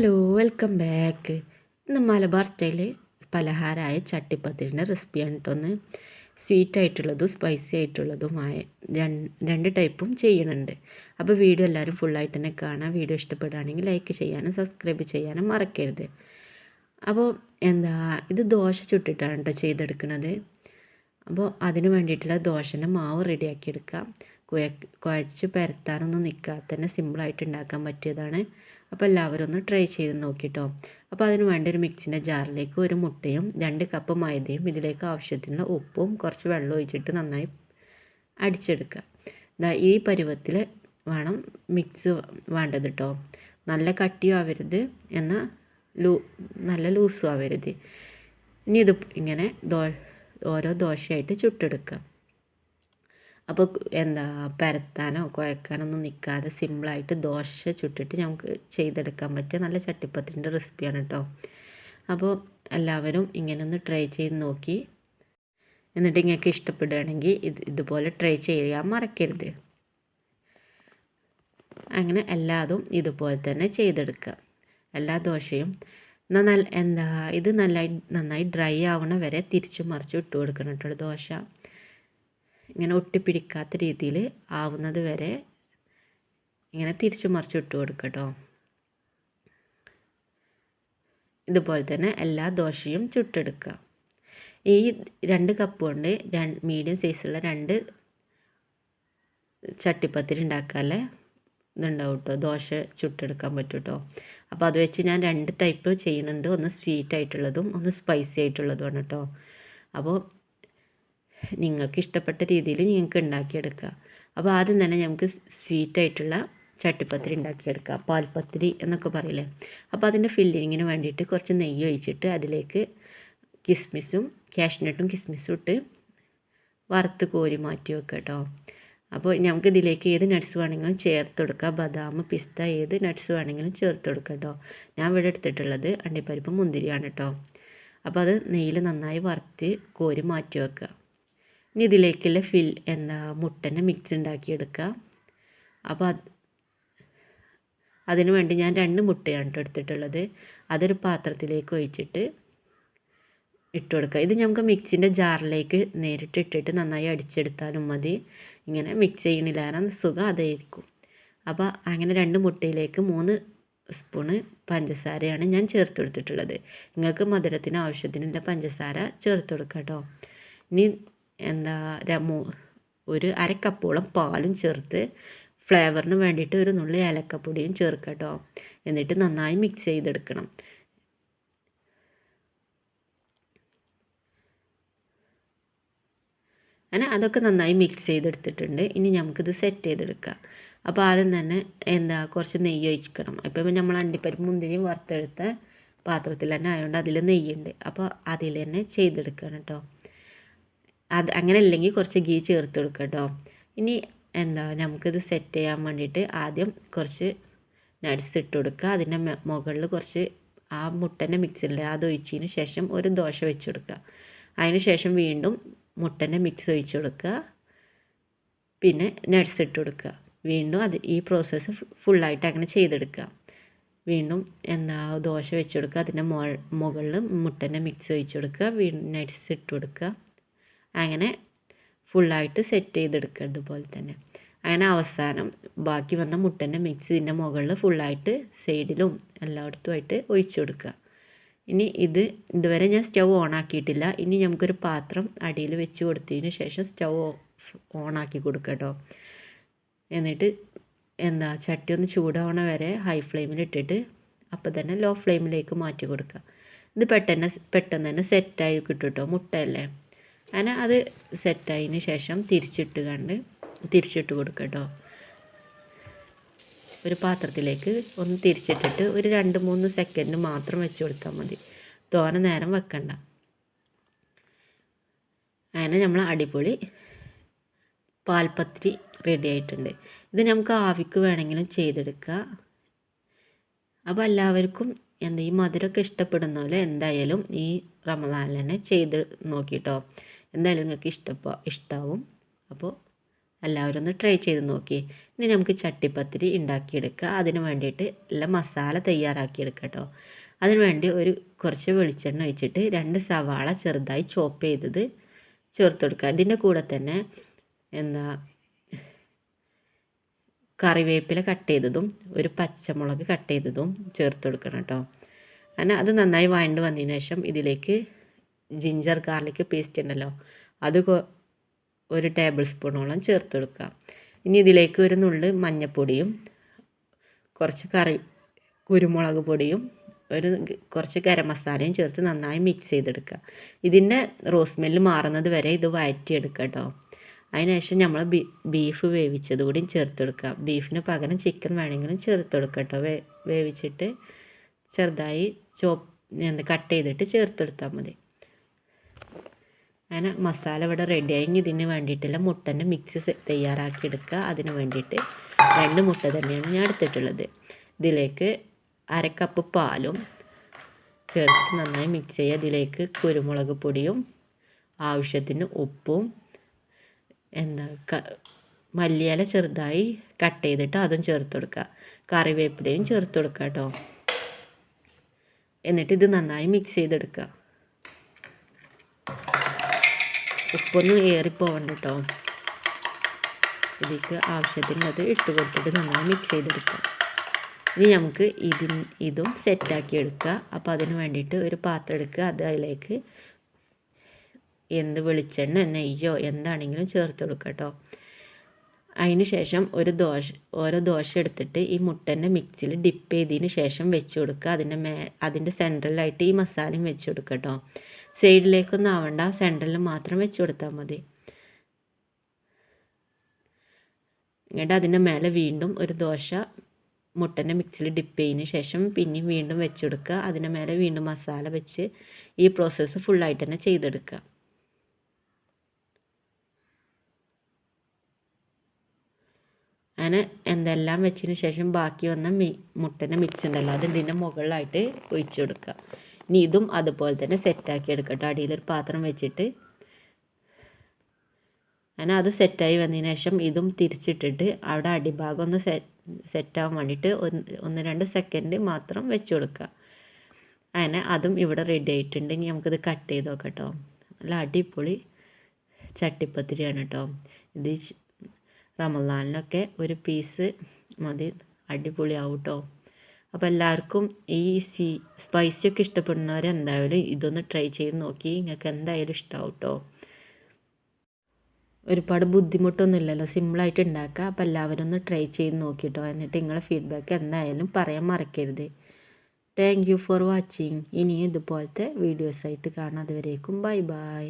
Hello welcome back ഇന്ന് Malabar style പലഹാരമായ ചട്ടിപ്പത്തിരിന്റെ റെസിപ്പിയാണ് കേട്ടോ ഒന്ന് സ്വീറ്റ് ആയിട്ടുള്ളതും സ്പൈസി ആയിട്ടുള്ളതുമായ രണ്ട് ടൈപ്പും ചെയ്യുന്നുണ്ട് അപ്പോൾ വീഡിയോ എല്ലാവരും ഫുള്ളായിട്ട് തന്നെ കാണാം. വീഡിയോ ഇഷ്ടപ്പെടുകയാണെങ്കിൽ ലൈക്ക് ചെയ്യാനും സബ്സ്ക്രൈബ് ചെയ്യാനും മറക്കരുത്. അപ്പോൾ എന്താ ഇത് ദോശ ചുട്ടിട്ടാണ് കേട്ടോ ചെയ്തെടുക്കുന്നത് അപ്പോൾ അതിന് വേണ്ടിയിട്ടുള്ള ദോശന്റെ മാവ് റെഡിയാക്കി എടുക്കാം. കുഴ കുഴച്ച് പരത്താനൊന്നും നിൽക്കാതെ തന്നെ സിമ്പിളായിട്ട് ഉണ്ടാക്കാൻ പറ്റിയതാണ്. അപ്പോൾ എല്ലാവരും ഒന്ന് ട്രൈ ചെയ്ത് നോക്കിട്ടോ. അപ്പോൾ അതിന് വേണ്ട ഒരു മിക്സിന്റെ ജാറിലേക്ക് ഒരു മുട്ടയും രണ്ട് കപ്പ് മൈദയും ഇതിലേക്ക് ആവശ്യത്തിനുള്ള ഉപ്പും കുറച്ച് വെള്ളം ഒഴിച്ചിട്ട് നന്നായി അടിച്ചെടുക്കുക. ഈ പരുവത്തിൽ വേണം മിക്സ് വേണ്ടത് കേട്ടോ നല്ല കട്ടിയും ആവരുത് എന്നാൽ ലൂ നല്ല ലൂസും ആവരുത്. ഇനി ഇത് ഇങ്ങനെ ദോ ഓരോ ദോശയായിട്ട് ചുട്ടെടുക്കുക. അപ്പോൾ എന്താ പരത്താനോ കുഴക്കാനോ ഒന്നും നിൽക്കാതെ സിമ്പിളായിട്ട് ദോശ ചുട്ടിട്ട് നമുക്ക് ചെയ്തെടുക്കാൻ പറ്റിയ നല്ല ചട്ടിപ്പത്തിന്റെ റെസിപ്പിയാണ് കേട്ടോ. അപ്പോൾ എല്ലാവരും ഇങ്ങനെ ഒന്ന് ട്രൈ ചെയ്ത് നോക്കി. എന്നിട്ട് നിങ്ങൾക്ക് ഇഷ്ടപ്പെടുകയാണെങ്കിൽ ഇത് ഇതുപോലെ ട്രൈ ചെയ്യാൻ മറക്കരുത്. അങ്ങനെ എല്ലാതും ഇതുപോലെ തന്നെ ചെയ്തെടുക്കുക. എല്ലാ ദോശയും എന്നാൽ എന്താ ഇത് നന്നായി നന്നായി ഡ്രൈ ആവണ വരെ തിരിച്ചു മറിച്ച് ഇട്ട് കൊടുക്കണം കേട്ടോ ദോശ. ഇങ്ങനെ ഒട്ടിപ്പിടിക്കാത്ത രീതിയിൽ ആവുന്നത് വരെ ഇങ്ങനെ തിരിച്ചു മറിച്ച് ഇട്ട് കൊടുക്കട്ടോ ഇതുപോലെ തന്നെ എല്ലാ ദോശയും ചുട്ടെടുക്കുക ഈ രണ്ട് കപ്പ് കൊണ്ട് മീഡിയം സൈസുള്ള രണ്ട് ചട്ടിപ്പത്തിരി ഉണ്ടാക്കാല്ലേ ഇതുണ്ടാവും കേട്ടോ ദോശ ചുട്ടെടുക്കാൻ പറ്റും കേട്ടോ അപ്പോൾ അത് വെച്ച് ഞാൻ രണ്ട് ടൈപ്പ് ചെയ്യുന്നുണ്ട് ഒന്ന് സ്വീറ്റ് ആയിട്ടുള്ളതും ഒന്ന് സ്പൈസി ആയിട്ടുള്ളതുമാണ് കേട്ടോ അപ്പോൾ നിങ്ങൾക്ക് ഇഷ്ടപ്പെട്ട രീതിയിൽ നിങ്ങൾക്ക് ഉണ്ടാക്കിയെടുക്കുക അപ്പോൾ ആദ്യം തന്നെ നമുക്ക് സ്വീറ്റായിട്ടുള്ള ചട്ടിപ്പത്തിരി ഉണ്ടാക്കിയെടുക്കുക പാൽപ്പത്തിരി എന്നൊക്കെ പറയില്ലേ? അപ്പോൾ അതിന്റെ ഫില്ലിങ്ങിന് വേണ്ടിയിട്ട് കുറച്ച് നെയ്യ് ഒഴിച്ചിട്ട് അതിലേക്ക് കിസ്മിസും കാഷ്നട്ടും കിസ്മിസും ഇട്ട് വറുത്ത് കോരി മാറ്റി വെക്കുക കേട്ടോ. അപ്പോൾ നമുക്ക് ഇതിലേക്ക് ഏത് നട്ട്സ് വേണമെങ്കിലും ചേർത്ത് കൊടുക്കുക ബദാം പിസ്ത ഏത് നട്ട്സ് വേണമെങ്കിലും ചേർത്ത് കൊടുക്കുക കേട്ടോ. ഞാൻ ഇവിടെ എടുത്തിട്ടുള്ളത് അണ്ടിപ്പരിപ്പ് മുന്തിരിയാണ് കേട്ടോ. അപ്പോൾ അത് നെയ്യിൽ നന്നായി വറുത്ത് കോരി മാറ്റി വെക്കുക ഇനി ഇതിലേക്കുള്ള ഫിൽ എന്താ മുട്ടന്റെ മിക്സ് ഉണ്ടാക്കിയെടുക്കുക അപ്പോൾ അത് അതിനു വേണ്ടി ഞാൻ രണ്ട് മുട്ടയാണ് എടുത്തിട്ടുള്ളത്. അതൊരു പാത്രത്തിലേക്ക് ഒഴിച്ചിട്ട് ഇട്ട് കൊടുക്കുക ഇത് നമുക്ക് മിക്സിന്റെ ജാറിലേക്ക് നേരിട്ട് ഇട്ടിട്ട് നന്നായി അടിച്ചെടുത്താലും മതി. ഇങ്ങനെ മിക്സ് ചെയ്യണില്ലാതെ സുഖം അതായിരിക്കും. അപ്പോൾ അങ്ങനെ രണ്ട് മുട്ടയിലേക്ക് മൂന്ന് സ്പൂണ് പഞ്ചസാരയാണ് ഞാൻ ചേർത്ത് കൊടുത്തിട്ടുള്ളത്. നിങ്ങൾക്ക് മധുരത്തിന് ആവശ്യത്തിനുള്ള പഞ്ചസാര ചേർത്ത് കൊടുക്കാം കേട്ടോ ഇനി എന്താ ഒരു അരക്കപ്പോളം പാലും ചേർത്ത് ഫ്ലേവറിന് വേണ്ടിയിട്ട് ഒരു നുള്ളി ഏലക്കപ്പൊടിയും ചേർക്കട്ടോ. കേട്ടോ എന്നിട്ട് നന്നായി മിക്സ് ചെയ്തെടുക്കണം. അങ്ങനെ അതൊക്കെ നന്നായി മിക്സ് ചെയ്തെടുത്തിട്ടുണ്ട്. ഇനി നമുക്കിത് സെറ്റ് ചെയ്തെടുക്കാം. അപ്പോൾ ആദ്യം തന്നെ എന്താ കുറച്ച് നെയ്യ് ഒഴിക്കണം. ഇപ്പം നമ്മൾ അണ്ടിപ്പരിപ്പ് മുന്തിരിയും വറുത്തെടുത്ത പാത്രത്തിൽ തന്നെ ആയതുകൊണ്ട് അതിൽ നെയ്യുണ്ട്. അപ്പോൾ അതിൽ തന്നെ ചെയ്തെടുക്കണം കേട്ടോ അത് അങ്ങനെ അല്ലെങ്കിൽ കുറച്ച് ഗീ ചേർത്ത് കൊടുക്കുക കേട്ടോ ഇനി എന്താ നമുക്കിത് സെറ്റ് ചെയ്യാൻ വേണ്ടിയിട്ട് ആദ്യം കുറച്ച് നട്സ് ഇട്ട് കൊടുക്കുക അതിന്റെ മുകളിൽ കുറച്ച് ആ മുട്ടന്റെ മിക്സില്ലേ അത് ഒഴിച്ചതിന് ശേഷം ഒരു ദോശ വെച്ച് കൊടുക്കുക അതിന് ശേഷം വീണ്ടും മുട്ടന്റെ മിക്സ് ഒഴിച്ച് കൊടുക്കുക പിന്നെ നട്സ് ഇട്ട് കൊടുക്കുക വീണ്ടും അത് ഈ പ്രോസസ്സ് ഫുള്ളായിട്ട് അങ്ങനെ ചെയ്തെടുക്കുക വീണ്ടും എന്താ ദോശ വെച്ച് കൊടുക്കുക അതിന്റെ മുകളിൽ മുട്ടന്റെ മിക്സ് ഒഴിച്ച് കൊടുക്കുക വീണ്ടും നട്സ് ഇട്ട് കൊടുക്കുക അങ്ങനെ ഫുള്ളായിട്ട് സെറ്റ് ചെയ്തെടുക്കുക ഇതുപോലെ തന്നെ. അങ്ങനെ അവസാനം ബാക്കി വന്ന മുട്ടന്റെ മിക്സ് ഇതിന്റെ മുകളിൽ ഫുള്ളായിട്ട് സൈഡിലും എല്ലായിടത്തുമായിട്ട് ഒഴിച്ചു കൊടുക്കുക. ഇനി ഇത് ഇതുവരെ ഞാൻ സ്റ്റൗ ഓൺ ആക്കിയിട്ടില്ല. ഇനി നമുക്കൊരു പാത്രം അടിയിൽ വെച്ച് കൊടുത്തതിന് ശേഷം സ്റ്റൗ ഓൺ കൊടുക്കുക കേട്ടോ എന്നിട്ട് എന്താ ചട്ടി ഒന്ന് ചൂടാവണ വരെ ഹൈ ഫ്ലെയിമിൽ ഇട്ടിട്ട് അപ്പോൾ തന്നെ ലോ ഫ്ലെയിമിലേക്ക് മാറ്റി കൊടുക്കുക. ഇത് പെട്ടെന്ന് പെട്ടെന്ന് തന്നെ സെറ്റായി കിട്ടും കേട്ടോ മുട്ടയല്ലേ? അങ്ങനെ അത് സെറ്റായതിന് ശേഷം തിരിച്ചിട്ട് കണ്ട് തിരിച്ചിട്ട് കൊടുക്കുക കേട്ടോ ഒരു പാത്രത്തിലേക്ക് ഒന്ന് തിരിച്ചിട്ടിട്ട് ഒരു രണ്ട് മൂന്ന് സെക്കൻഡ് മാത്രം വെച്ച് കൊടുത്താൽ മതി. തോന നേരം വെക്കണ്ട. അങ്ങനെ നമ്മൾ അടിപൊളി പാൽപ്പത്തിരി റെഡി ആയിട്ടുണ്ട്. ഇത് നമുക്ക് ആവിക്ക് വേണമെങ്കിലും ചെയ്തെടുക്കുക അപ്പോൾ എല്ലാവർക്കും എന്താ ഈ മധുരമൊക്കെ ഇഷ്ടപ്പെടുന്ന പോലെ എന്തായാലും ഈ റമദാനിൽ തന്നെ ചെയ്ത് നോക്കിട്ടോ എന്തായാലും നിങ്ങൾക്ക് ഇഷ്ടപ്പോ ഇഷ്ടാവും. അപ്പോൾ എല്ലാവരും ഒന്ന് ട്രൈ ചെയ്ത് നോക്കി. ഇനി നമുക്ക് ചട്ടിപ്പത്തിരി ഉണ്ടാക്കിയെടുക്കുക അതിന് വേണ്ടിയിട്ട് എല്ലാം മസാല തയ്യാറാക്കിയെടുക്കുക കേട്ടോ അതിന് വേണ്ടി ഒരു കുറച്ച് വെളിച്ചെണ്ണ ഒഴിച്ചിട്ട് രണ്ട് സവാള ചെറുതായി ചോപ്പ് ചെയ്തത് ചേർത്ത് കൊടുക്കുക. ഇതിന്റെ കൂടെ തന്നെ എന്താ കറിവേപ്പില കട്ട് ചെയ്തതും ഒരു പച്ചമുളക് കട്ട് ചെയ്തതും ചേർത്ത് കൊടുക്കണം കേട്ടോ. അങ്ങനെ അത് നന്നായി വഴണ്ട് വന്നതിന് ശേഷം ഇതിലേക്ക് ജിഞ്ചർ ഗാർലിക് പേസ്റ്റ് ഉണ്ടല്ലോ. അത് ഒരു ടേബിൾ സ്പൂണോളം ചേർത്ത് കൊടുക്കുക. ഇനി ഇതിലേക്ക് ഒരു നുള്ള് മഞ്ഞൾപ്പൊടിയും കുറച്ച് കറി കുരുമുളക് പൊടിയും ഒരു കുറച്ച് ഗരം മസാലയും ചേർത്ത് നന്നായി മിക്സ് ചെയ്തെടുക്കുക. ഇതിന്റെ റോസ് മെല്ല് മാറുന്നത് വരെ ഇത് വഴറ്റിയെടുക്കുക കേട്ടോ അതിനുശേഷം നമ്മൾ ബീ ബീഫ് വേവിച്ചത് കൂടി ചേർത്തെടുക്കുക ബീഫിന് പകരം ചിക്കൻ വേണമെങ്കിലും ചേർത്തെടുക്കുക കേട്ടോ വേ വേവിച്ചിട്ട് ചെറുതായി എന്താ കട്ട് ചെയ്തിട്ട് ചേർത്തെടുത്താൽ മതി. അങ്ങനെ മസാല ഇവിടെ റെഡിയായി ഇതിന് വേണ്ടിയിട്ടുള്ള മുട്ടന്റെ മിക്സ് തയ്യാറാക്കി എടുക്കുക. അതിന് വേണ്ടിയിട്ട് രണ്ട് മുട്ട തന്നെയാണ് ഞാൻ എടുത്തിട്ടുള്ളത്. ഇതിലേക്ക് അര കപ്പ് പാലും ചേർത്ത് നന്നായി മിക്സ് ചെയ്യുക. ഇതിലേക്ക് കുരുമുളക് പൊടിയും ആവശ്യത്തിന് ഉപ്പും എന്താ ക മല്ലിയില ചെറുതായി കട്ട് ചെയ്തിട്ട് അതും ചേർത്ത് കൊടുക്കുക. കറിവേപ്പിലയും ചേർത്ത് കൊടുക്കുക കേട്ടോ. എന്നിട്ട് ഇത് നന്നായി മിക്സ് ചെയ്തെടുക്കുക. ഉപ്പൊന്നും ഏറിപ്പോവണ്ട കേട്ടോ ഇതിലേക്ക് ആവശ്യത്തിനുള്ളത് ഇട്ട് കൊടുത്തിട്ട് നന്നായി മിക്സ് ചെയ്തെടുക്കുക ഇനി നമുക്ക് ഇതിൻ ഇതും സെറ്റാക്കി എടുക്കുക അപ്പോൾ അതിന് വേണ്ടിയിട്ട് ഒരു പാത്രം എടുക്കുക അതിലേക്ക് എന്ത് വെളിച്ചെണ്ണ നെയ്യോ എന്താണെങ്കിലും ചേർത്ത് കൊടുക്കുക കേട്ടോ അതിന് ശേഷം ഒരു ദോശ ഓരോ ദോശ എടുത്തിട്ട് ഈ മുട്ടന്റെ മിക്സിയിൽ ഡിപ്പ് ചെയ്തതിന് ശേഷം വെച്ച് കൊടുക്കുക. അതിന്റെ മേ അതിന്റെ സെൻട്രലായിട്ട് ഈ മസാലയും വെച്ച് കൊടുക്കുക കേട്ടോ സൈഡിലേക്കൊന്നും ആവണ്ട സെൻട്രലിൽ മാത്രം വെച്ച് കൊടുത്താൽ മതി. എന്നിട്ട് അതിന്റെ മേലെ വീണ്ടും ഒരു ദോശ മുട്ടന്റെ മിക്സിയിൽ ഡിപ്പ് ചെയ്തതിന് ശേഷം പിന്നെയും വീണ്ടും വെച്ച് കൊടുക്കുക. അതിന്റെ മേലെ വീണ്ടും മസാല വെച്ച് ഈ പ്രോസസ്സ് ഫുള്ളായിട്ട് തന്നെ ചെയ്തെടുക്കുക. അങ്ങനെ എന്തെല്ലാം വെച്ചതിന് ശേഷം ബാക്കി വന്ന മി മുട്ടന്റെ മിക്സ് ഉണ്ടല്ലോ അത് ഇതിന്റെ മുകളിലായിട്ട് ഒഴിച്ചു കൊടുക്കുക. ഇനി ഇതും അതുപോലെ തന്നെ സെറ്റാക്കി എടുക്കട്ടോ അടിയിലൊരു പാത്രം വെച്ചിട്ട്. അങ്ങനെ അത് സെറ്റായി വന്നതിന് ശേഷം ഇതും തിരിച്ചിട്ടിട്ട് അവിടെ അടിഭാഗം ഒന്ന് സെ സെറ്റാകാൻ വേണ്ടിയിട്ട് ഒന്ന് ഒന്ന് രണ്ട് സെക്കൻഡ് മാത്രം വെച്ച് കൊടുക്കുക. അങ്ങനെ അതും ഇവിടെ റെഡി ആയിട്ടുണ്ട്. ഇനി നമുക്കിത് കട്ട് ചെയ്ത് നോക്കാം കേട്ടോ നല്ല അടിപൊളി ചട്ടിപ്പത്തിരിയാണ് കേട്ടോ ഇത് റമദാനിലൊക്കെ ഒരു പീസ് മതി അടിപൊളിയാവും കേട്ടോ അപ്പോൾ എല്ലാവർക്കും ഈ സ്വീ സ്പൈസിയൊക്കെ ഇഷ്ടപ്പെടുന്നവർ എന്തായാലും ഇതൊന്ന് ട്രൈ ചെയ്ത് നോക്കി നിങ്ങൾക്ക് എന്തായാലും ഇഷ്ടമാവും കേട്ടോ ഒരുപാട് ബുദ്ധിമുട്ടൊന്നുമില്ലല്ലോ സിമ്പിളായിട്ട് ഉണ്ടാക്കുക. അപ്പോൾ എല്ലാവരും ഒന്ന് ട്രൈ ചെയ്ത് നോക്കിയിട്ടോ എന്നിട്ട് നിങ്ങളെ ഫീഡ്ബാക്ക് എന്തായാലും പറയാൻ മറക്കരുത്. താങ്ക് യു ഫോർ വാച്ചിങ് ഇനിയും ഇതുപോലത്തെ വീഡിയോസായിട്ട് കാണാം. അതുവരേക്കും ബൈ ബൈ.